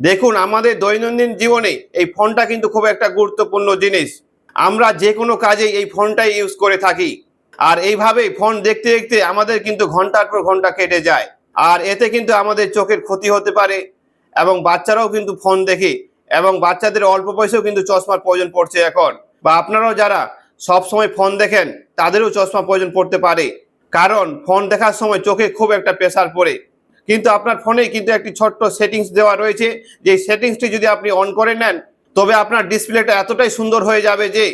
দেখুন, আমাদের দৈনন্দিন জীবনে এই ফোনটা কিন্তু খুব একটা গুরুত্বপূর্ণ জিনিস। আমরা যে কোনো কাজে এই ফোনটাই ইউজ করে থাকি। আর এইভাবেই ফোন দেখতে দেখতে আমাদের কিন্তু ঘণ্টার পর ঘণ্টা কেটে যায়। আর এতে কিন্তু আমাদের চোখের ক্ষতি হতে পারে এবং বাচ্চারাও কিন্তু ফোন দেখে এবং বাচ্চাদের অল্প বয়সেও কিন্তু চশমার প্রয়োজন পড়ছে এখন। বা আপনারাও যারা সব সময় ফোন দেখেন, তাদেরও চশমা প্রয়োজন পড়তে পারে। কারণ ফোন দেখার সময় চোখে খুব একটা প্রেসার পড়ে। কিন্তু আপনার ফোনে কিন্তু একটি ছোট্ট সেটিংস দেওয়া রয়েছে। যে সেটিংসটি যদি আপনি অন করে নেন, তবে আপনার ডিসপ্লেটা এতটাই সুন্দর হয়ে যাবে যে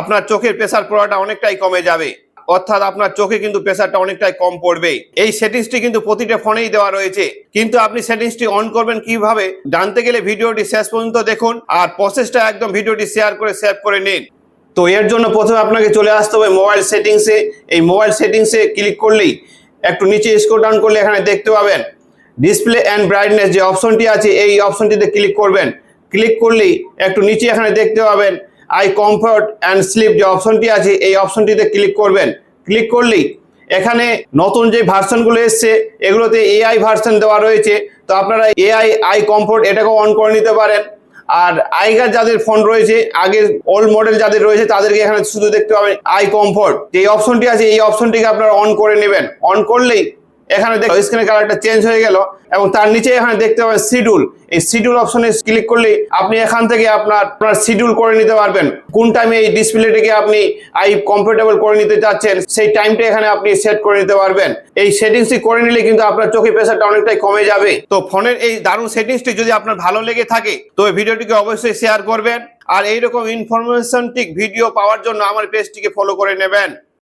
আপনার চোখের প্রেসার পড়াটা অনেকটাই কমে যাবে। অর্থাৎ আপনার চোখে কিন্তু প্রেসারটা অনেকটাই কম পড়বে। এই সেটিংসটি কিন্তু প্রতিটা ফোনেই দেওয়া রয়েছে। কিন্তু আপনি সেটিংসটি অন করবেন কীভাবে, জানতে গেলে ভিডিওটি শেষ পর্যন্ত দেখুন আর প্রসেসটা একদম ভিডিওটি শেয়ার করে সেভ করে নিন। তো এর জন্য প্রথমে আপনাকে চলে আসতে হবে মোবাইল সেটিংসে এই মোবাইল সেটিংসে ক্লিক করলেই একটু নিচে স্ক্রল ডাউন করলে এখানে দেখতে পাবেন ডিসপ্লে অ্যান্ড ব্রাইটনেস যে অপশনটি আছে, এই অপশনটিতে ক্লিক করবেন। ক্লিক করলেই একটু নিচে এখানে দেখতে পাবেন আই কমফর্ট অ্যান্ড স্লিপ যে অপশনটি আছে, এই অপশনটিতে ক্লিক করবেন। ক্লিক করলেই এখানে নতুন যে ভার্সনগুলো এসছে, এগুলোতে এআই ভার্সন দেওয়া রয়েছে। তো আপনারা এআই আই কমফোর্ট এটাকেও অন করে নিতে পারেন। আর আগেকার যাদের ফোন রয়েছে, আগের ওল্ড মডেল যাদের রয়েছে, তাদেরকে এখানে শুধু দেখতে পাবেন আই কমফোর্ট যে অপশনটি আছে, এই অপশনটিকে আপনারা অন করে নেবেন। অন করলেই এখানে দেখো স্ক্রিনের কালারটা চেঞ্জ হয়ে গেল এবং তার নিচে এখানে দেখতে পাবেন শিডিউল এই শিডিউল অপশনে ক্লিক করলে আপনি এখান থেকে আপনার আপনার শিডিউল করে নিতে পারবেন। কোন টাইমে এই ডিসপ্লেটিকে আপনি আই কমফোর্টেবল করে নিতে চাচ্ছেন, সেই টাইমটা এখানে আপনি সেট করে নিতে পারবেন। এই সেটিংসটি করে নিলে কিন্তু আপনার চোখে প্রেশারটা অনেকটাই কমে যাবে। তো ফোনের এই দারুণ সেটিংসটি যদি আপনার ভালো লেগে থাকে, তো ভিডিওটিকে অবশ্যই শেয়ার করবেন। আর এইরকম ইনফরমেশনটিক ভিডিও পাওয়ার জন্য আমার পেজটিকে ফলো করে নেবেন।